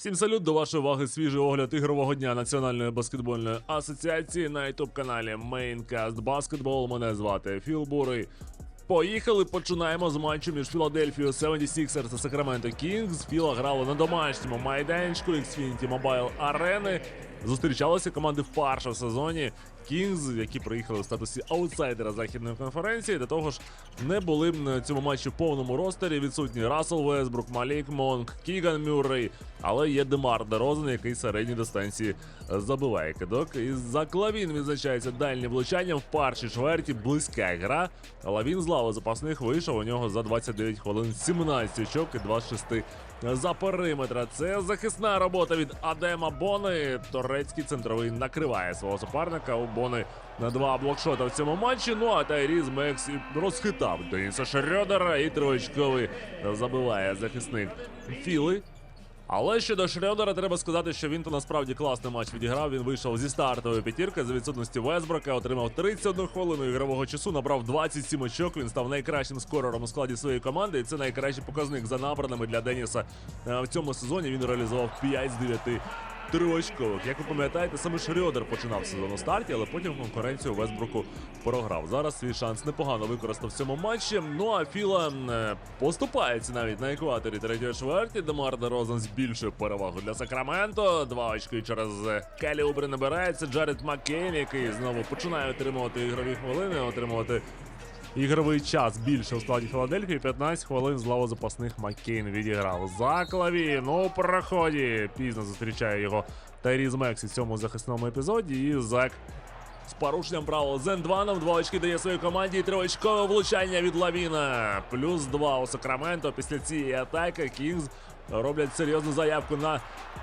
Всім салют до вашої уваги свіжий огляд ігрового дня Національної баскетбольної асоціації на ютуб каналі Maincast Basketball. Мене звати Філ Бурий. Поїхали, починаємо з матчу між Філадельфією 76ers та Сакраменто Kings. Філа грала на домашньому майданчику Xfinity Mobile арени. Зустрічалися команди вперше в сезоні. Kings, які приїхали в статусі аутсайдера західної конференції, до того ж не були на цьому матчі в повному ростері. Відсутні Рассел Весбрук, Малік Монк, Кіган Мюррей, але є Демар Дерозен, який середній дистанції е, забиває кидок. І за Клавін відзначається дальнім влучанням в першій чверті. Близька гра. Лавін з лави запасних вийшов у нього за 29 хвилин 17 очок і 2 з 6 за периметра. Це захисна робота від Адема Бони. Турецький центровий накриває свого суперника. У Бони на два блокшота в цьому матчі. Ну а Тайріз Мекс розхитав Деніса Шрёдера і троєчковий забиває захисник Філи. Але щодо Шредера треба сказати, що він то насправді класний матч відіграв. Він вийшов зі стартової п'ятірки за відсутності Весброка, отримав 31 хвилину ігрового часу, набрав 27 очок. Він став найкращим скорером у складі своєї команди. І це найкращий показник за набраними для Деніса Е, в цьому сезоні. Він реалізував 5 з 9 триочкових. Як ви пам'ятаєте, саме Шрёдер починав сезон у старті, але потім конкуренцію Весбруку програв. Зараз свій шанс непогано використав в цьому матчі. Ну а Філа е, поступається навіть на екваторі третьої чверті. Демар Дерозен збільшує перевагу для Сакраменто. Два очки через е, Келі Убри набирається. Джаред Маккейн, який знову починає отримувати ігрові хвилини, отримувати. Ігровий час більше у складі Філадельфії. 15 хвилин з лаво запасних Маккейн відіграв. За клаві, ну у проході. Пізно зустрічає його Тайріз Мексі в цьому захисному епізоді. І Зак з порушенням правил Зендваном. Два очки дає своїй команді. і Триочкове влучання від Лавіна. Плюс два у Сакраменто. Після цієї атаки Кінгз роблять серйозну заявку на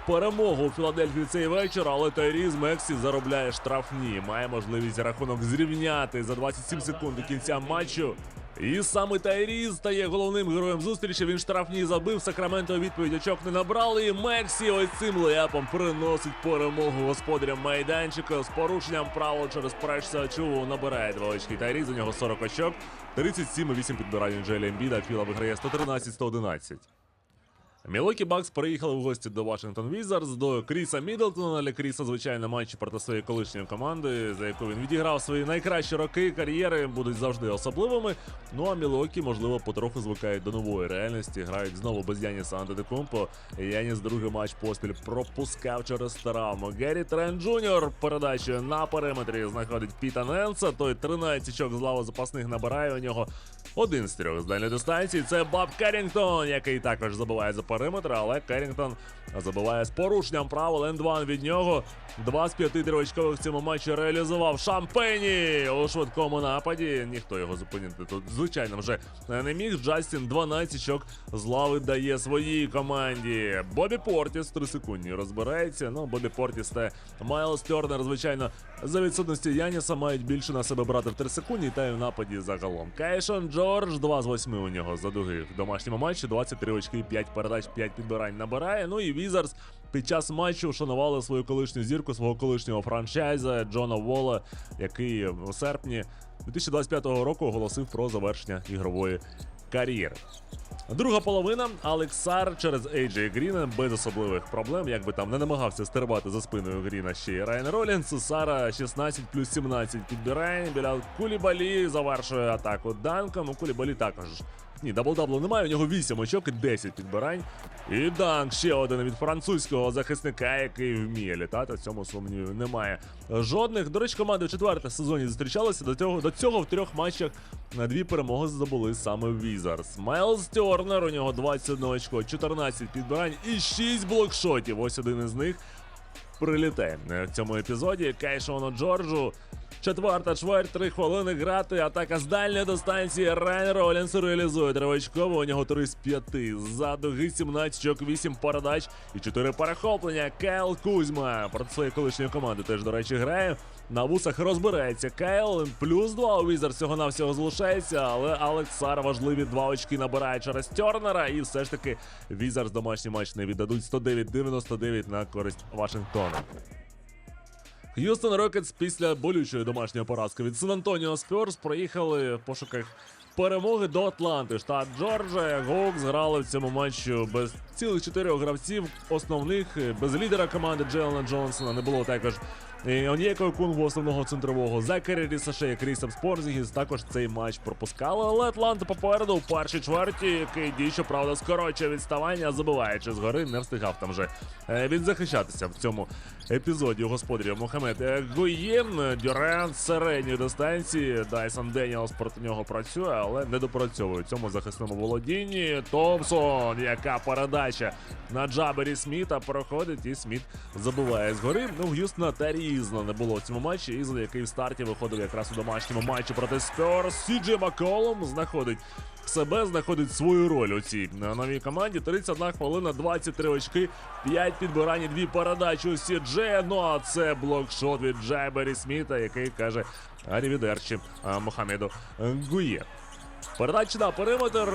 перемогу у Філадельфії цей вечір. Але Тайріз Мексі заробляє штрафні. Має можливість рахунок зрівняти за 27 секунд до кінця матчу. І саме Тайріз стає головним героєм зустрічі. Він штрафні забив. Сакраменто відповідь очок не набрали. І Мексі ось цим леапом приносить перемогу господарям майданчика з порушенням правил через преш Чуву набирає два очки. Тайріз у нього 40 очок, 37,8 підбирань Джелі Ембіда. Філа виграє 113-111. Мілокі Бакс приїхали в гості до Вашингтон Візарс, до Кріса Мідлтона. Для Кріса, звичайно, матчі проти своєї колишньої команди, за яку він відіграв свої найкращі роки кар'єри, будуть завжди особливими. Ну а Мілокі, можливо, потроху звикають до нової реальності. Грають знову без Яніса Антедекумпо. Яніс другий матч поспіль пропускав через травму. Геррі Трен Джуніор передачею на периметрі знаходить Піта Ненса. Той 13 очок з лави запасних набирає у нього. Один з трьох з дальньої дистанції це Баб Керрінгтон, який також забиває за периметр, але Керрінгтон забиває з порушенням правил. Ендван від нього. Два з п'яти тривочкових в цьому матчі реалізував Шампені у швидкому нападі. Ніхто його зупинити тут, звичайно, вже не міг. Джастін 12 очок з лави дає своїй команді. Бобі Портіс 3 секунді розбирається. Ну, Бобі Портіс та Майлз Тернер, звичайно, за відсутності Яніса мають більше на себе брати в 3 секунді, та й в нападі загалом. Кайшон Джордж 2 з 8 у нього за дуги в домашньому матчі, 23 очки, 5 передач, 5 підбирань набирає. Ну і Візарс під час матчу вшанували свою колишню зірку, свого колишнього франчайза Джона Волла, який у серпні 2025 року оголосив про завершення ігрової кар'єри. Друга половина Алексар через Ейджей Гріна без особливих проблем, як би там не намагався стербати за спиною Гріна ще й Райан Ролінс. Сара 16 плюс 17 підбирає. Біля Кулібалі завершує атаку данком. У Кулібалі також. Ні, дабл-даблу немає, у нього 8 очок і 10 підбирань. І данк ще один від французького захисника, який вміє літати. В цьому сумнівів немає. Жодних. До речі, команди в четвертому сезоні зустрічалися. До цього, до цього в трьох матчах на дві перемоги здобули саме Візарс. Майлз Тернер, у нього 21 очко, 14 підбирань і 6 блокшотів. Ось один із них прилітає в цьому епізоді. Кайшону Джорджу. Четверта чверть, три хвилини грати. Атака з дальньої дистанції. Райан Ролінс реалізує тривочково. У нього 3 з 5. За дуги 17 очок, 8 передач і 4 перехоплення. Кайл Кузьма проти своєї колишньої команди теж, до речі, грає. На вусах розбирається Кайл. Плюс 2 у Візер всього навсього залишається, але Алексар важливі два очки набирає через Тернера. І все ж таки Візерс домашній матч не віддадуть 109-99 на користь Вашингтона. Х'юстон Рокетс після болючої домашньої поразки від Сан Антоніо Спьорс проїхали в пошуках перемоги до Атланти. Штат Джорджія. Гоукс грали в цьому матчі без цілих чотирьох гравців, основних, без лідера команди Джелена Джонсона. Не було також Онєко Кунгу, основного центрового, Закарі Рісаше, Крісап Спорзігіс також цей матч пропускали, але Атланта попереду у першій чверті, KD, щоправда, скорочує відставання, забиваючи згори, не встигав там вже е, відзахищатися в цьому епізоді господарів Мохамед е, Гуєн, Дюрент з середньої дистанції, Дайсон Деніелс проти нього працює, але не допрацьовує цьому захисному володінні. Томпсон, яка передача на Джабері Сміта проходить, і Сміт забиває згори. Ну, в Г'юстона та Різла не було в цьому матчі. Ізла, який в старті виходив якраз у домашньому матчі проти Спёрс. Сіджі Макколом знаходить себе, знаходить свою роль у цій е, новій команді. 31 хвилина, 23 очки, 5 підбирань, 2 передачі у Сідже. Ну а це блокшот від Джайбері Сміта, який каже Арівідерчі е, Мохамеду Гує. Передача на периметр.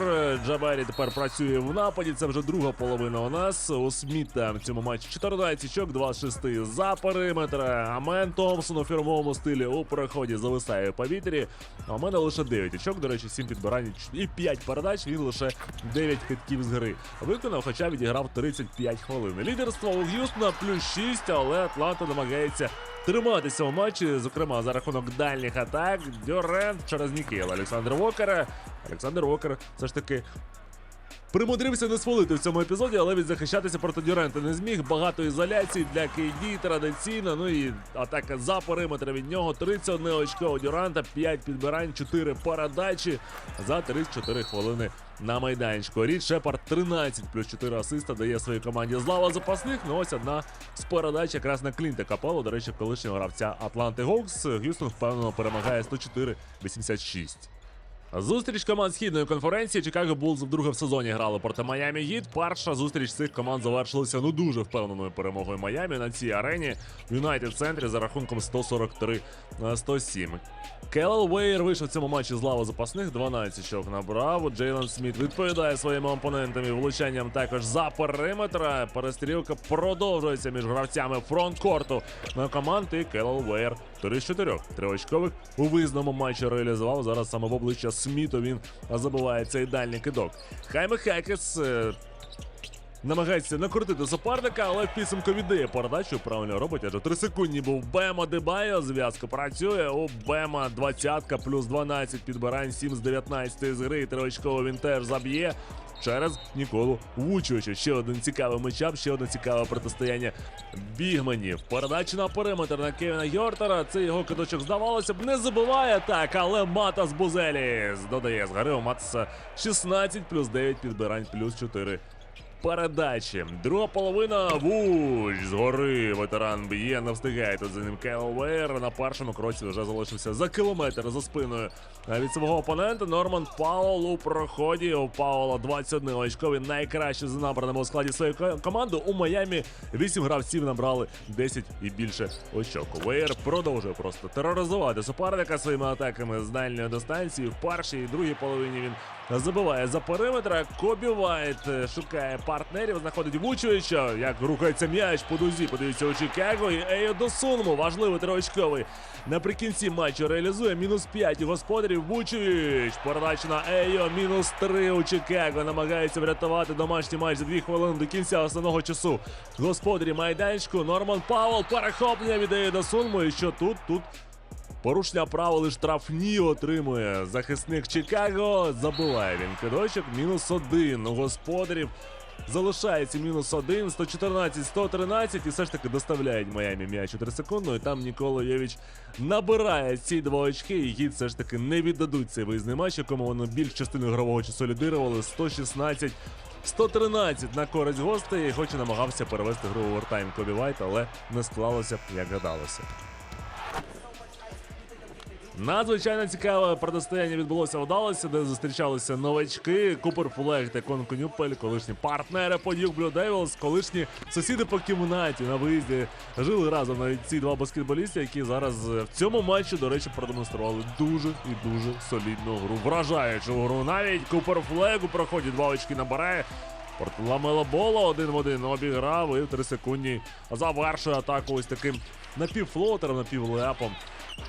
Джабері тепер працює в нападі. Це вже друга половина у нас. У Сміта в цьому матчі 14 очок, 2 з 6 за периметр. Амен Томпсон у фірмовому стилі у переході зависає в повітрі. А мене лише 9 очок. До речі, 7 підбирань і 5 передач. Він лише 9 китків з гри. Виконав, хоча відіграв 35 хвилин. Лідерство у Г'юстона плюс 6, але Атланта намагається триматися у матчі, зокрема за рахунок дальніх атак. Дюрент через Нікіл Олександр Вокера. Олександр Вокер все ж таки. Примудрився не свалити в цьому епізоді, але від захищатися проти Дюрента не зміг. Багато ізоляцій для KD традиційно. Ну і атака за периметр від нього. 31 очко у Дюранта, 5 підбирань, 4 передачі за 34 хвилини на майданчику. Рід Шепард 13 плюс 4 асиста дає своїй команді з лава запасних. Ну ось одна з передач якраз на Клінта Капелло, до речі, колишнього гравця Атланти Гоукс. Г'юстон впевнено перемагає 104-86. Зустріч команд східної конференції Чикаго Булз вдруге в сезоні грали проти Майамі Гіт. Перша зустріч цих команд завершилася ну дуже впевненою перемогою Майамі на цій арені в Юнайтед центрі за рахунком 143-107. Келл Вейер вийшов в цьому матчі з лави запасних, 12 очок набрав. Джейлен Сміт відповідає своїм опонентам влучанням також за периметра. Перестрілка продовжується між гравцями фронткорту на команд і Келл Вейер 3 з 4 триочкових у визному матчі реалізував. Зараз саме в обличчя Сміту він забиває цей дальній кидок. Хайме Хекес е, намагається накрутити суперника, але в підсумку віддає передачу. Правильно робить, адже 3 секундні був Бема Дебайо. Зв'язка працює. У Бема 20 плюс 12 підбирань, 7 з 19 з гри. Триочково він теж заб'є. Через Ніколу Вучовича. Ще один цікавий мечап, ще одне цікаве протистояння бігманів. Передача на периметр на Кевіна Йортера. Це його кидочок здавалося б. Не забиває так, але Матас Бузеліс додає з гри у Матаса 16 плюс 9 підбирань, плюс 4 передачі. Друга половина Вуч згори. Ветеран б'є, не встигає тут за ним Кейл Вейер. На першому кроці вже залишився за кілометр за спиною від свого опонента. Норман Паул у проході. У Паула 21 очко. Він найкраще за набраним у складі своєї команди. У Майамі 8 гравців набрали 10 і більше очок. Вейер продовжує просто тероризувати суперника своїми атаками з дальньої дистанції. В першій і другій половині він забиває за периметра. Кобі Вайт е, шукає партнерів, знаходить Вучовича. Як рухається м'яч по дузі, подивіться у Чикаго. І Ейо Досунму, важливий триочковий. Наприкінці матчу реалізує мінус 5 у господарів. Вучович. Передача на Ейо, мінус 3 у Чикаго. Намагається врятувати домашній матч за 2 хвилини до кінця основного часу. Господарі майданчику. Норман Пауел перехоплення від Ейо Досунму. І що тут? Тут Порушення правил і штрафні отримує захисник Чикаго. Забиває він кидочок. Мінус один у господарів. Залишається мінус один, 114-113 і все ж таки доставляють Майамі м'яч у 3 секунду. І там Нікола Йовіч набирає ці два очки. І гід все ж таки не віддадуть цей виїзний матч, якому вони більш частину ігрового часу лідирували. 116 113 на користь гостей, хоч і намагався перевести гру в овертайм Кобі Вайт, але не склалося, як гадалося. Надзвичайно цікаве протистояння відбулося в Далласі, де зустрічалися новачки Купер Фулег та Кон Конюпель, колишні партнери по Дюк Блю Девілс, колишні сусіди по кімнаті на виїзді. Жили разом навіть ці два баскетболісти, які зараз е, в цьому матчі, до речі, продемонстрували дуже і дуже солідну гру. Вражаючу гру. Навіть Купер Фулег у проході два очки набирає. Ламело Бола один в один обіграв і в 3 секунді завершує атаку ось таким напівфлотером, напівлепом.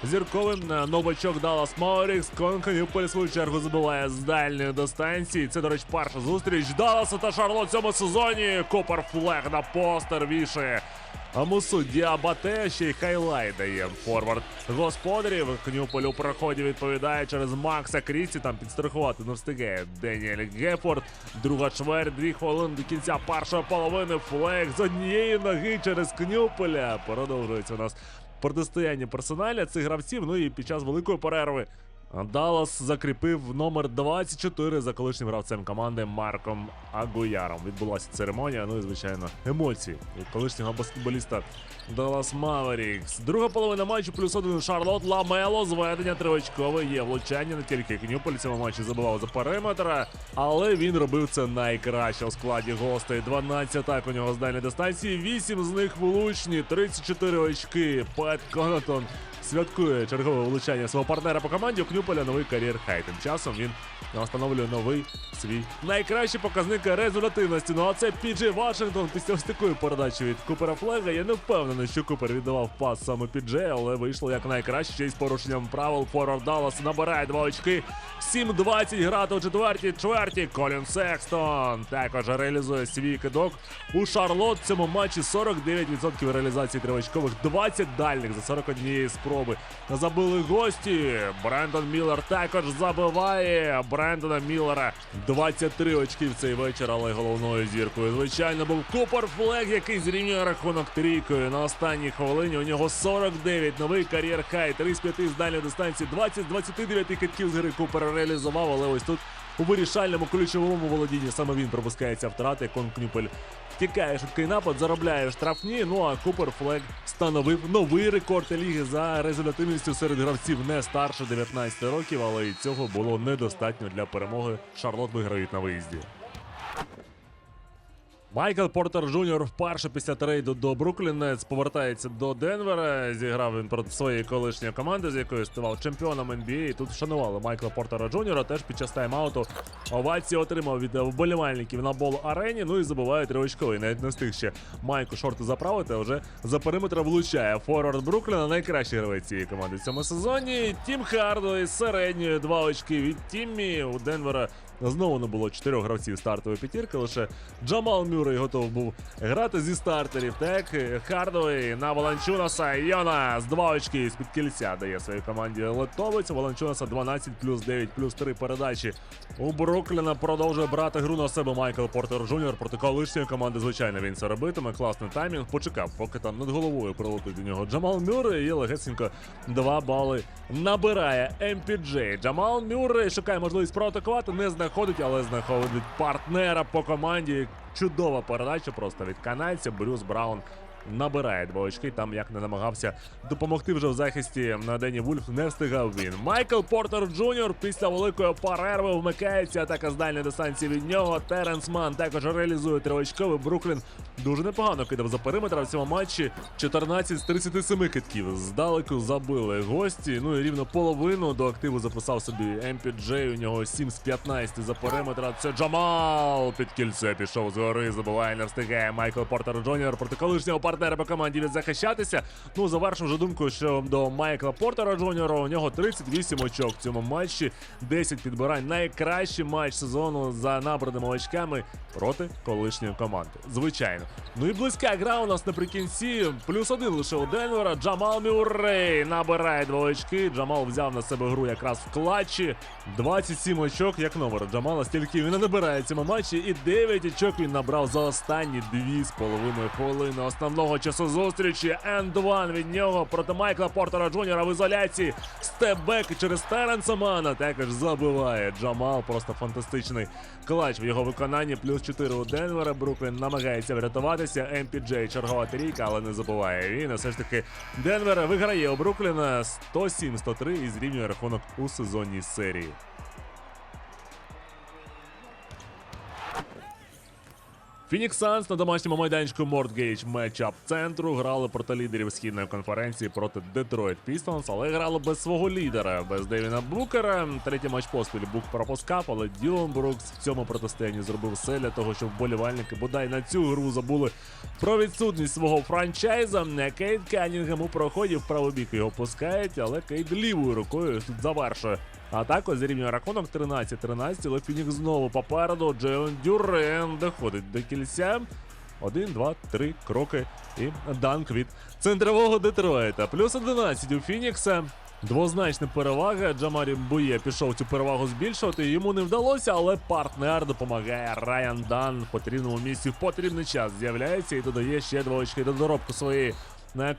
Зірковим новачок Даллас Маверікс. Конканюполь в свою чергу забиває з дальньої дистанції. Це, до речі, перша зустріч Далласа та Шарлот в цьому сезоні. Копер флег на постер вішає. А Мусу Діабате ще й хайлайт дає форвард господарів. Кнюполь у проході відповідає через Макса Крісті. Там підстрахувати не встигає Деніель Гефорд. Друга чверть, дві хвилини до кінця першої половини. Флег з однієї ноги через Кнюполя. Продовжується у нас протистояння персоналя цих гравців. Ну і під час великої перерви Даллас закріпив номер 24 за колишнім гравцем команди Марком Агуяром. Відбулася церемонія, ну і звичайно емоції від колишнього баскетболіста Даллас Маверікс. Друга половина матчу плюс один Шарлот Ламело. Зведення тривочкове є влучання. Не тільки Кнюполь цьому матчі забивав за периметра, але він робив це найкраще у складі гостей. 12 атак у нього з дальньої дистанції, 8 з них влучні, 34 очки. Пет Конатон святкує чергове влучання свого партнера по команді. У Кнюполя новий кар'єр хай. Тим часом він встановлює новий свій найкращий показник результативності. Ну а це Піджей Вашингтон після ось такої передачі від Купера Флега. Я не впевнений, що Купер віддавав пас саме Піджей, але вийшло як найкраще ще й з порушенням правил. Форвард Даллас набирає два очки. 7-20 грати у четвертій чверті. Колін Секстон також реалізує свій кидок. У Шарлот в цьому матчі 49% реалізації тривочкових, 20 дальних за 41 спроби. Забили гості. Брендон Міллер також забиває. Брендона Міллера 23 очки в цей вечір, але головною зіркою. Звичайно, був Купер Флег, який зрівнює рахунок трійкою. На останній хвилині у нього 49. Новий кар'єр хай. 3 з 5 з дальньої дистанції. 20 з 29 китків з гри Купер реалізував, але ось тут у вирішальному ключовому володінні саме він пропускається втрати. Конкнюпель втікає швидкий напад, заробляє штрафні. Ну а Купер Флег встановив новий рекорд ліги за результативністю серед гравців не старше 19 років, але і цього було недостатньо для перемоги. Шарлот виграють на виїзді. Майкл Портер Джуніор вперше після трейду до Бруклін Нетс повертається до Денвера. Зіграв він проти своєї колишньої команди, з якою ставав чемпіоном NBA. Тут вшанували Майкла Портера Джуніора. Теж під час тайм-ауту овації отримав від вболівальників на бол арені. Ну і забиває тривочковий. Навіть не встиг ще Майку шорти заправити, вже за периметра влучає. Форвард Брукліна найкращий гравець цієї команди в цьому сезоні. Тім Хардой середньої два очки від Тіммі у Денвера. Знову не було чотирьох гравців стартової п'ятірки. Лише Джамал Мюррей готов був грати зі стартерів. Так, Хардовий на Воланчунаса. Йонас два очки з під кільця дає своїй команді литовець. У Воланчунаса 12 плюс 9 плюс 3 передачі. У Брукліна продовжує брати гру на себе Майкл Портер Джуніор проти колишньої команди. Звичайно, він це робитиме. Класний таймінг. Почекав, поки там над головою прилетить до нього Джамал Мюррей. І легесенько 2 бали набирає MPJ. Джамал Мюррей шукає можливість проатакувати, не знаходить, але знаходить партнера по команді. Чудова передача просто від канадця. Брюс Браун набирає два очки. Там як не намагався допомогти вже в захисті на Дені Вульф, не встигав він. Майкл Портер Джуніор після великої перерви вмикається. Атака з дальньої дистанції від нього. Теренс Ман також реалізує тривочковий. Бруклін дуже непогано кидав за периметр в цьому матчі. 14 з 37 китків. Здалеку забили гості. Ну і рівно половину до активу записав собі MPJ. У нього 7 з 15 за периметра. Це Джамал під кільце пішов згори. Забуває, не встигає Майкл Портер Джуніор проти колишнього партнера по команді відзахищатися. Ну, завершу вже думку, що до Майкла Портера Джуніора у нього 38 очок в цьому матчі, 10 підбирань. Найкращий матч сезону за набраними очками проти колишньої команди. Звичайно. Ну і близька гра у нас наприкінці. Плюс один лише у Денвера. Джамал Мюррей набирає два очки. Джамал взяв на себе гру якраз в клатчі. 27 очок, як номер Джамала, стільки він не набирає в цьому матчі. І 9 очок він набрав за останні 2,5 хвилини основного часу зустрічі. Енд ван від нього проти Майкла Портера Джуніора в ізоляції. Степбек через Теренса Мана також забиває. Джамал просто фантастичний клач в його виконанні. Плюс 4 у Денвера. Бруклін намагається врятуватися. MPJ чергова трійка, але не забуває він. Все ж таки Денвер виграє у Брукліна 107-103 і зрівнює рахунок у сезонній серії. Фінікс Санс на домашньому майданчику Мортгейдж метчап центру грали проти лідерів східної конференції проти Детройт Пістонс, але грали без свого лідера, без Девіна Букера. Третій матч поспіль Бук пропускав, але Ділон Брукс в цьому протистоянні зробив все для того, щоб вболівальники бодай на цю гру забули про відсутність свого франчайза. Кейт Канінгем у проході в правий бік його пускають, але Кейт лівою рукою тут завершує. Атаку зрівнює рахунок 13-13, але Фінікс знову попереду. Джейлен Дюрен доходить до кільця. Один, два, три кроки і данк від центрового Детройта. Плюс 11 у Фінікса. Двозначна перевага. Джамарі Бує пішов цю перевагу збільшувати. Йому не вдалося, але партнер допомагає. Райан Дан в потрібному місці в потрібний час з'являється і додає ще два очки до доробку своєї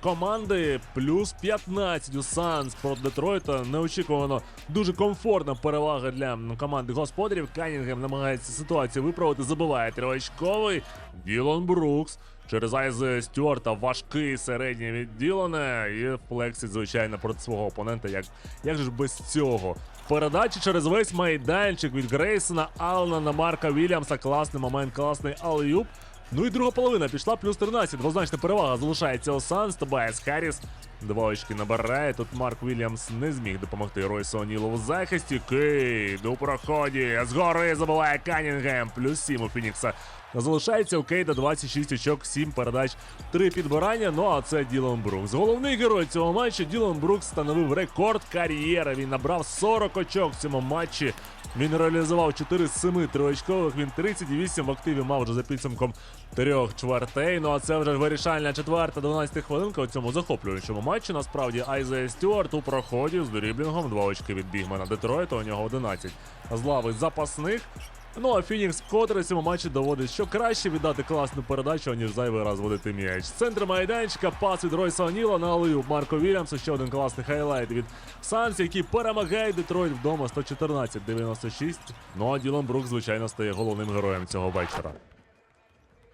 команди. Плюс 15 у Санс проти Детройта. Неочікувано дуже комфортна перевага для команди господарів. Канінгем намагається ситуацію виправити. Забиває триочковий. Ділон Брукс. Через Айзе Стюарта важкий середній від Ділона і флексить, звичайно, проти свого опонента. Як, як же ж без цього? Передачі через весь майданчик від Грейсона Аллена на Марка Вільямса. Класний момент, класний алюб. Ну і друга половина пішла плюс 13. Двозначна перевага залишається у Санс. Тобайс Харріс. Два очки набирає. Тут Марк Вільямс не зміг допомогти Ройсу Онілу у захисті. Кейд у проході. Згори забиває Канінгем. Плюс 7 у Фінікса. Залишається у Кейда 26 очок, 7 передач, 3 підбирання. Ну а це Ділон Брукс. Головний герой цього матчу Ділон Брукс встановив рекорд кар'єри. Він набрав 40 очок в цьому матчі. Він реалізував 4 з 7 триочкових. Він 38 в активі мав вже за підсумком трьох чвертей. Ну а це вже вирішальна четверта, 12 хвилинка у цьому захоплюючому матчі. Насправді Айзе Стюарт у проході з дріблінгом. Два очки від бігмена Детройта. У нього 11 з лави запасних. Ну а Фінікс вкотре цьому матчі доводить, що краще віддати класну передачу, ніж зайвий раз водити м'яч. Центр майданчика пас від Ройса Оніла на алею Марко Вільямсу. Ще один класний хайлайт від Санс, який перемагає Детройт вдома 114-96. Ну а Ділан Брук, звичайно, стає головним героєм цього вечора.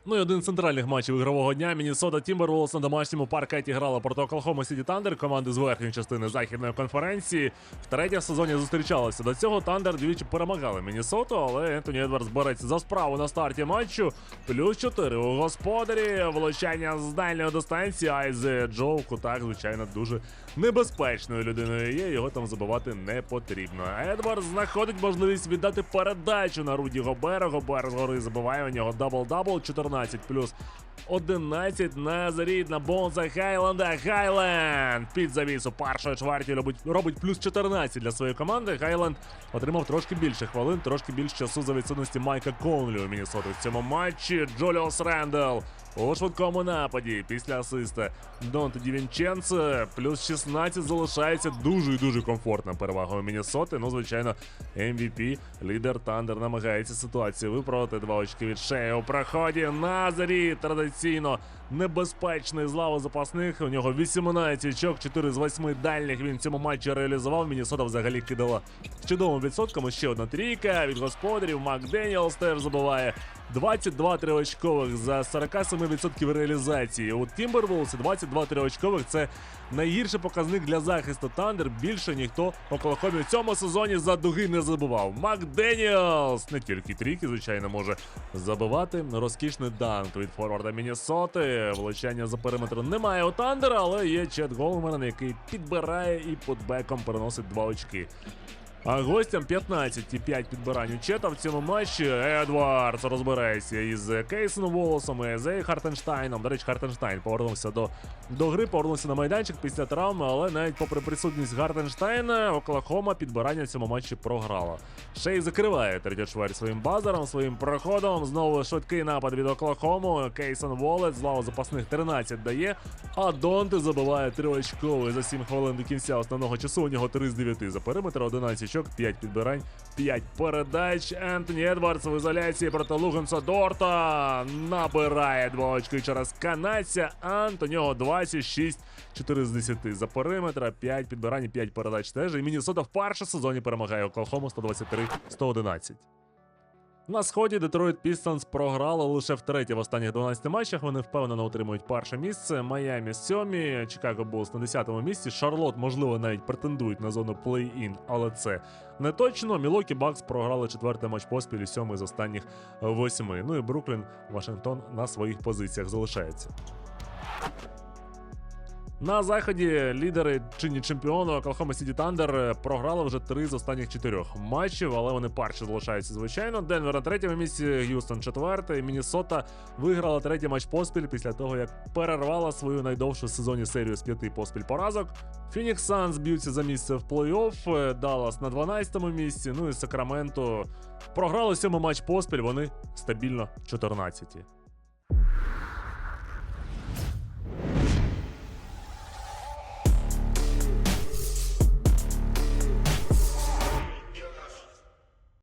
Ну і один з центральних матчів ігрового дня. Міннесота Тімберлволс на домашньому паркеті грала проти Оклахома Сіті Тандер, команди з верхньої частини західної конференції. Втретє в сезоні зустрічалися. До цього Тандер двічі перемагали Міннесоту, але Ентоні Едвардс бореться за справу на старті матчу. Плюс 4 у господарі. Влучання з дальньої дистанції. Айзе Джо в кутах, звичайно, дуже небезпечною людиною є. Його там забивати не потрібно. Едвардс знаходить можливість віддати передачу на Руді Гобера. Гобер згори забиває у нього дабл-дабл. 14 плюс 11 на зарід на Бонза Гайленда. Хайленд під завісу першої чверті робить, робить плюс 14 для своєї команди. Хайленд отримав трошки більше хвилин, трошки більше часу за відсутності Майка Конлі у Мінісоти в цьому матчі. Джоліос Рендел у швидкому нападі після асиста Донте Дівінченце. Плюс 16 залишається дуже і дуже комфортна перевага у Міннесоти. Ну, звичайно, MVP, лідер Тандер намагається ситуацію виправити. Два очки від шеї у проході. Назарі традиційно небезпечний з лави запасних. У нього 18 очок, 4 з 8 дальніх він в цьому матчі реалізував. Міннесота взагалі кидала чудовим відсотком. Ще одна трійка від господарів. Мак Деніелс теж забуває. 22 триочкових за 47% реалізації. У Тімберволс 22 триочкових це найгірший показник для захисту Тандер. Більше ніхто Оклахомі в цьому сезоні за дуги не забував. Мак Деніелс не тільки трійки, звичайно, може забивати. Розкішний данк від форварда Міннесоти. Влучання за периметром немає у Тандера, але є Чет Голман, який підбирає і подбеком переносить два очки. А гостям 15-5 підбирань у Чета в цьому матчі. Едвардс розбирається із Кейсоном Волосом і Зей Хартенштайном. До речі, Хартенштайн повернувся до, до гри, повернувся на майданчик після травми, але навіть попри присутність Гартенштайна, Оклахома підбирання в цьому матчі програла. Шей закриває третю чверть своїм базером, своїм проходом. Знову швидкий напад від Оклахому. Кейсон Волет з лаву запасних 13 дає. А Донте забиває триочковий за 7 хвилин до кінця основного часу. У нього 3 з 9 за периметр, 11 очок, 5 підбирань, 5 передач. Ентоні Едвардс в ізоляції проти Луганса Дорта набирає 2 очки через канадця. Ант у нього 26, 4 з 10 за периметра, 5 підбирань, 5 передач теж. І Міннесота в сезоні перемагає Оклахому 123-111. На сході Детройт Пістонс програли лише втретє в останніх 12 матчах. Вони впевнено отримують перше місце. Майамі сьомі, Чикаго Булс на 10-му місці. Шарлот, можливо, навіть претендують на зону плей-ін, але це не точно. Мілокі Бакс програли четвертий матч поспіль сьомий з останніх восьми. Ну і Бруклін, Вашингтон на своїх позиціях залишається. На заході лідери чинні чемпіону Оклахома Сіті Тандер програли вже три з останніх чотирьох матчів, але вони парші залишаються звичайно. Денвер на третьому місці, Г'юстон четвертий. Міннесота виграла третій матч поспіль після того, як перервала свою найдовшу в сезоні серію з п'яти поспіль поразок. Фінікс Санс б'ються за місце в плей-офф, Даллас на 12-му місці. Ну і Сакраменто програли сьомий матч поспіль. Вони стабільно 14-ті.